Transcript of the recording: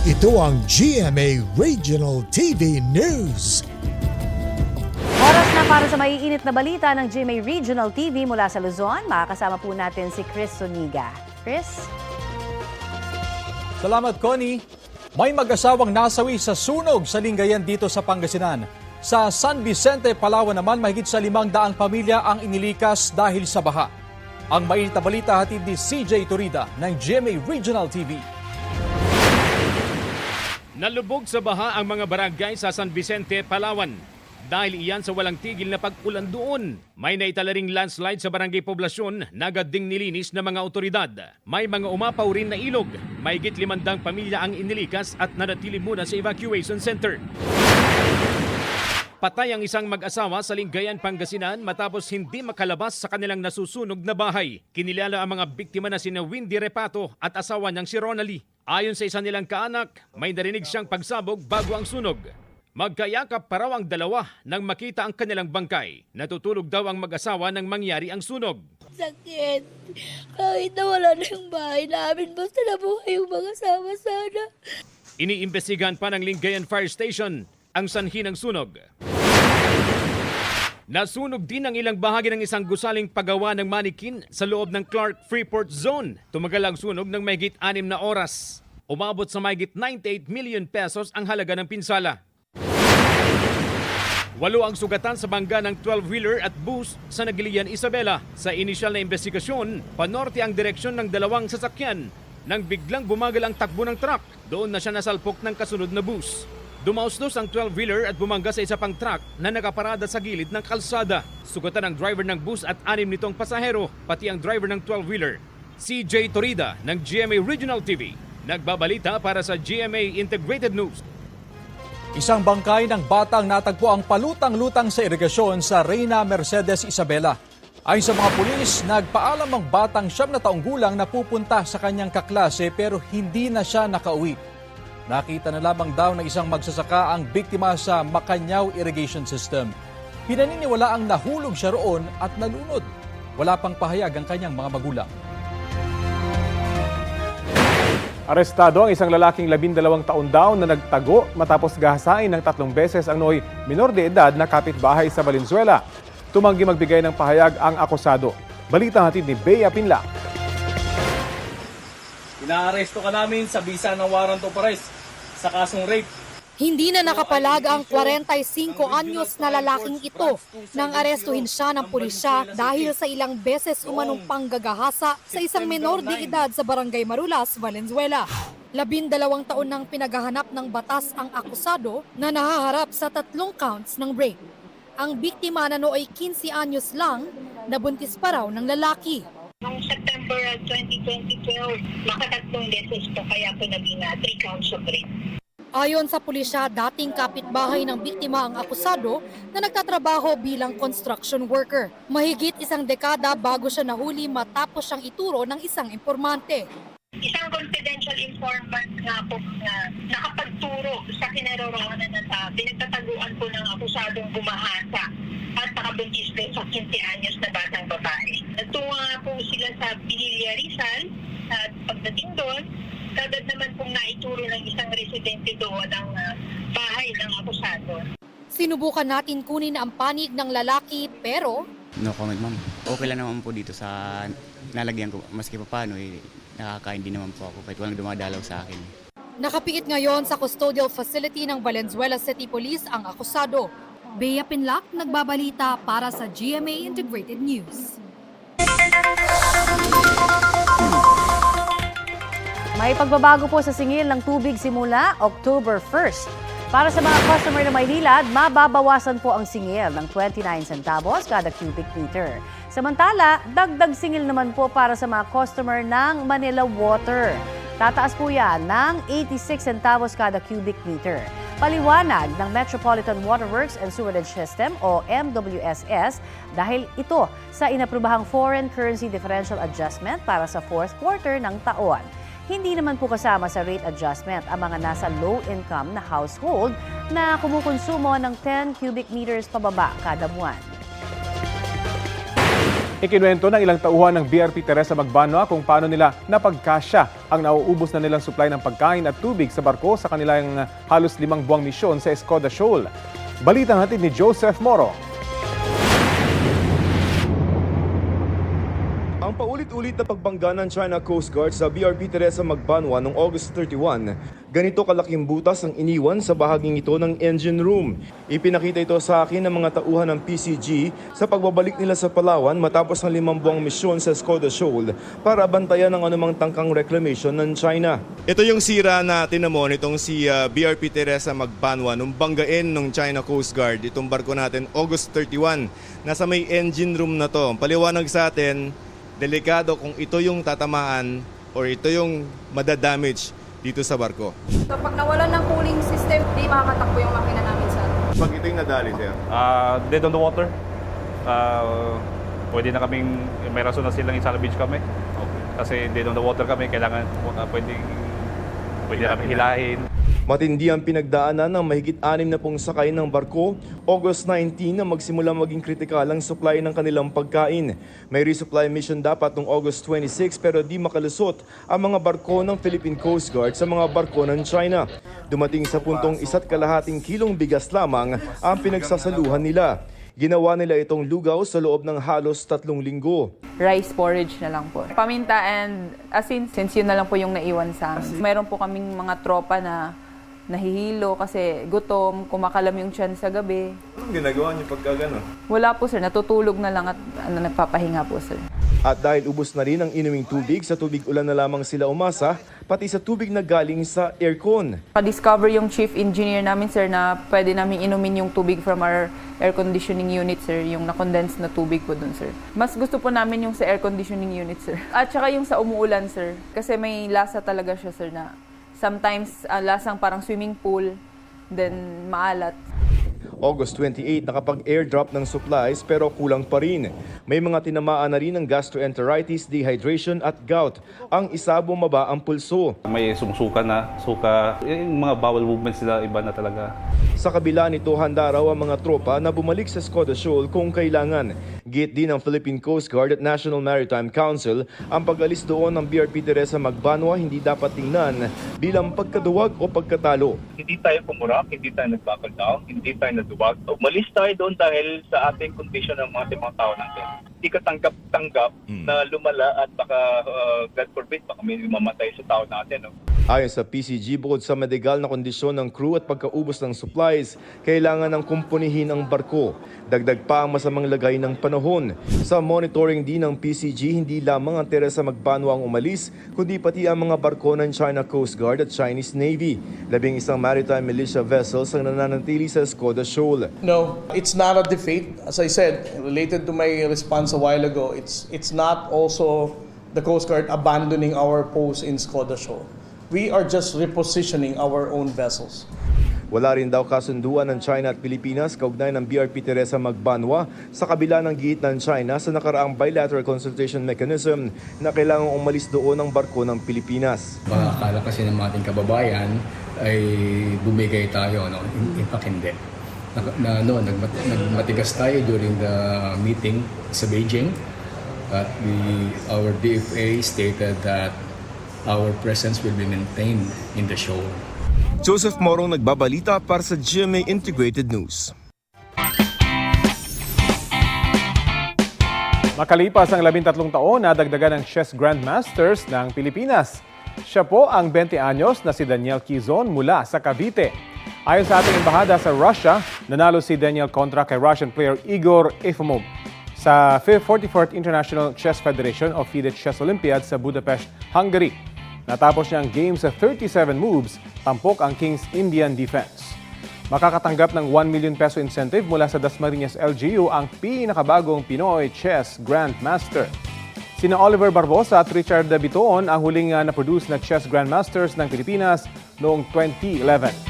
Ito ang GMA Regional TV News. Oras na para sa maiinit na balita ng GMA Regional TV mula sa Luzon. Makakasama po natin si Chris Soniga. Chris? Salamat, Connie. May mag-asawang nasawi sa sunog sa Lingayen dito sa Pangasinan. Sa San Vicente, Palawan naman, mahigit sa limang daang pamilya ang inilikas dahil sa baha. Ang mainit na balita hatid ni CJ Turida ng GMA Regional TV. Nalubog sa baha ang mga barangay sa San Vicente, Palawan. Dahil iyan sa walang tigil na pag-ulan doon. May naitala ring landslide sa barangay poblasyon na agad ding nilinis ng mga otoridad. May mga umapaw rin na ilog. May git limandang pamilya ang inilikas at nanatili muna sa evacuation center. Patay ang isang mag-asawa sa Lingayen, Pangasinan matapos hindi makalabas sa kanilang nasusunog na bahay. Kinilala ang mga biktima na sina Windy Repato at asawa niyang si Ronald. Ayon sa isa nilang kaanak, may narinig siyang pagsabog bago ang sunog. Magkayakap pa raw ang dalawa nang makita ang kanilang bangkay. Natutulog daw ang mag-asawa nang mangyari ang sunog. Sakit. Kahit na wala na yung bahay namin, basta nabuhay yung mga sama sana. Iniimbestigahan pa ng Lingayen Fire Station ang sanhi ng sunog. Nasunog din ang ilang bahagi ng isang gusaling paggawa ng manikin sa loob ng Clark Freeport Zone. Tumagal ang sunog ng mahigit anim na oras. Umabot sa mahigit 98 million pesos ang halaga ng pinsala. Walo ang sugatan sa bangga ng 12-wheeler at bus sa Nagilian, Isabela. Sa inisyal na investigasyon, panorte ang direksyon ng dalawang sasakyan nang biglang bumagal ang takbo ng truck. Doon na siya nasalpok ng kasunod na bus. Dumausdos ang 12-wheeler at bumangga sa isa pang truck na nakaparada sa gilid ng kalsada. Sugatan ang driver ng bus at anim nitong pasahero, pati ang driver ng 12-wheeler. CJ Torida ng GMA Regional TV. Nagbabalita para sa GMA Integrated News. Isang bangkay ng batang natagpo ang palutang-lutang sa irigasyon sa Reyna Mercedes Isabela. Ayon sa mga pulis, nagpaalam ang batang siyam na taong gulang na pupunta sa kanyang kaklase pero hindi na siya nakauwi. Nakita na lamang daw ng isang magsasaka ang biktima sa Macanyaw Irrigation System. Pinaniniwala ang nahulog siya roon at nalunod. Wala pang pahayag ang kanyang mga magulang. Arestado ang isang lalaking labindalawang taon daw na nagtago matapos gahasain ng tatlong beses ang nooy minor de edad na kapitbahay sa Valenzuela. Tumanggi magbigay ng pahayag ang akusado. Balita hatid ni Bea Pinla. Inaaresto ka namin sa bisa ng warrant of arrest sa kasong rape. Hindi na nakapalag ang 45 anyos na lalaking ito nang arestuhin siya ng pulisya dahil sa ilang beses umanong panggagahasa sa isang menor de edad sa Barangay Marulas, Valenzuela. Labindalawang taon nang pinaghahanap ng batas ang akusado na nahaharap sa tatlong counts ng rape. Ang biktima na nooy 15 anyos lang, nabuntis pa raw ng lalaki. Noong September 2012, makatatlong beses po kaya po uh, three counts of rape. Ayon sa pulisya, dating kapitbahay ng biktima ang akusado na nagtatrabaho bilang construction worker. Mahigit isang dekada bago siya nahuli matapos siyang ituro ng isang informante. Isang confidential informant nga po na nakapagturo sa kinaroroonan na sa pinagtataguan po ng akusadong bumahasa at nakabuntis din sa 15 anyos na batang babae. Nagtunga nga po sila sa Pililla Rizal at pagdating doon, kagad naman pong naituro ng isang residente doon ang ah, bahay ng akusado. Sinubukan natin kunin ang panig ng lalaki pero No comment, ma'am. Okay lang naman po dito sa nalagyan ko. Maski pa paano, eh, nakakain din naman po ako kahit walang dumadalaw sa akin. nakapiit ngayon sa custodial facility ng Valenzuela City Police ang akusado. Bea Pinlac, nagbabalita para sa GMA Integrated News. May pagbabago po sa singil ng tubig simula October 1st. Para sa mga customer na Maynilad, mababawasan po ang singil ng 29 centavos kada cubic meter. Samantala, dagdag singil naman po para sa mga customer ng Manila Water. Tataas po yan ng 86 centavos kada cubic meter. Paliwanag ng Metropolitan Waterworks and Sewerage System o MWSS dahil ito sa inaprubahang Foreign Currency Differential Adjustment para sa fourth quarter ng taon. Hindi naman po kasama sa rate adjustment ang mga nasa low income na household na kumukonsumo ng 10 cubic meters pababa kada buwan. Ikinuwento ng ilang tauhan ng BRP Teresa Magbanwa kung paano nila napagkasya ang nauubos na nilang supply ng pagkain at tubig sa barko sa kanilang halos limang buwang misyon sa Escoda Shoal. Balitang hatid ni Joseph Moro. Paulit-ulit na pagbangga ng China Coast Guard sa BRP Teresa Magbanwa noong August 31, ganito kalaking butas ang iniwan sa bahaging ito ng engine room. Ipinakita ito sa akin ng mga tauhan ng PCG sa pagbabalik nila sa Palawan matapos ang limang buwang misyon sa Skoda Shoal para bantayan ang anumang tangkang reclamation ng China. Ito yung sira na tinamo nitong si uh, BRP Teresa Magbanwa nung banggain ng China Coast Guard itong barko natin August 31. Nasa may engine room na to. Paliwanag sa atin, delikado kung ito yung tatamaan or ito yung madadamage dito sa barko. So pag nawalan ng cooling system, di makakatakbo yung makina namin sa Pag ito yung nadali, sir, Ah, dead on the water. Ah, pwede na kaming, may rason na silang i-salvage kami. Kasi dead on the water kami, kailangan uh, pwede, pwede na kami hilahin. Matindi ang pinagdaanan ng mahigit anim na pong sakay ng barko. August 19 na magsimula maging kritikal ang supply ng kanilang pagkain. May resupply mission dapat noong August 26 pero di makalusot ang mga barko ng Philippine Coast Guard sa mga barko ng China. Dumating sa puntong isa't kalahating kilong bigas lamang ang pinagsasaluhan nila. Ginawa nila itong lugaw sa loob ng halos tatlong linggo. rice porridge na lang po. Paminta and asin, since yun na lang po yung naiwan sa amin. Meron po kaming mga tropa na nahihilo kasi gutom, kumakalam yung tiyan sa gabi. Anong ginagawa niyo pagka gano'n? Wala po sir, natutulog na lang at ano, nagpapahinga po sir. At dahil ubos na rin ang inuming tubig, sa tubig ulan na lamang sila umasa, pati sa tubig na galing sa aircon. Pa-discover yung chief engineer namin sir na pwede namin inumin yung tubig from our air conditioning unit sir, yung na-condense na tubig po dun sir. Mas gusto po namin yung sa air conditioning unit sir. At saka yung sa umuulan sir, kasi may lasa talaga siya sir na sometimes ah, lasang parang swimming pool, then maalat. August 28 nakapag-airdrop ng supplies pero kulang pa rin. May mga tinamaan na rin ng gastroenteritis, dehydration at gout. Ang isa bumaba ang pulso. May sumusuka na, suka, yung mga bowel movements nila iba na talaga. Sa kabila nito, handa raw ang mga tropa na bumalik sa Skoda Shoal kung kailangan. Git din ng Philippine Coast Guard at National Maritime Council ang pag-alis doon ng BRP Teresa Magbanwa hindi dapat tingnan bilang pagkaduwag o pagkatalo. hindi tayo pumurak, hindi tayo nag-buckle down, hindi tayo naduwag. Umalis tayo doon dahil sa ating condition ng mga mga tao natin. Hindi ka tanggap-tanggap na lumala at baka, uh, God forbid, baka may mamatay sa tao natin. No? Ayon sa PCG, bukod sa medical na kondisyon ng crew at pagkaubos ng supplies, kailangan ng kumpunihin ang barko. Dagdag pa ang masamang lagay ng panahon. Sa monitoring din ng PCG, hindi lamang ang Teresa Magbanwa ang umalis, kundi pati ang mga barko ng China Coast Guard at Chinese Navy. Labing isang maritime militia vessels ang nananatili sa Skoda Shoal. No, it's not a defeat. As I said, related to my response a while ago, it's it's not also the Coast Guard abandoning our post in Skoda Shoal. We are just repositioning our own vessels. Wala rin daw kasunduan ng China at Pilipinas kaugnay ng BRP Teresa Magbanwa sa kabila ng giit ng China sa nakaraang bilateral consultation mechanism na kailangang umalis doon ang barko ng Pilipinas. Akala kasi ng mga ating kababayan ay bumigay tayo, no? In, in fact, hindi. Na, na, no, nagmat, nagmatigas tayo during the meeting sa Beijing. At the, our DFA stated that our presence will be maintained in the show. Joseph Morong nagbabalita para sa GMA Integrated News. Makalipas ang 13 taon, nadagdagan ng Chess Grandmasters ng Pilipinas. Siya po ang 20 anyos na si Daniel Quizon mula sa Cavite. Ayon sa ating embahada sa Russia, nanalo si Daniel kontra kay Russian player Igor Efimov sa 44th International Chess Federation of FIDE Chess Olympiad sa Budapest, Hungary. Natapos niya ang game sa 37 moves, tampok ang King's Indian defense. Makakatanggap ng 1 million peso incentive mula sa Dasmariñas LGU ang pinakabagong Pinoy Chess Grandmaster. Sina Oliver Barbosa at Richard Dabitoon ang huling uh, na-produce na Chess Grandmasters ng Pilipinas noong 2011.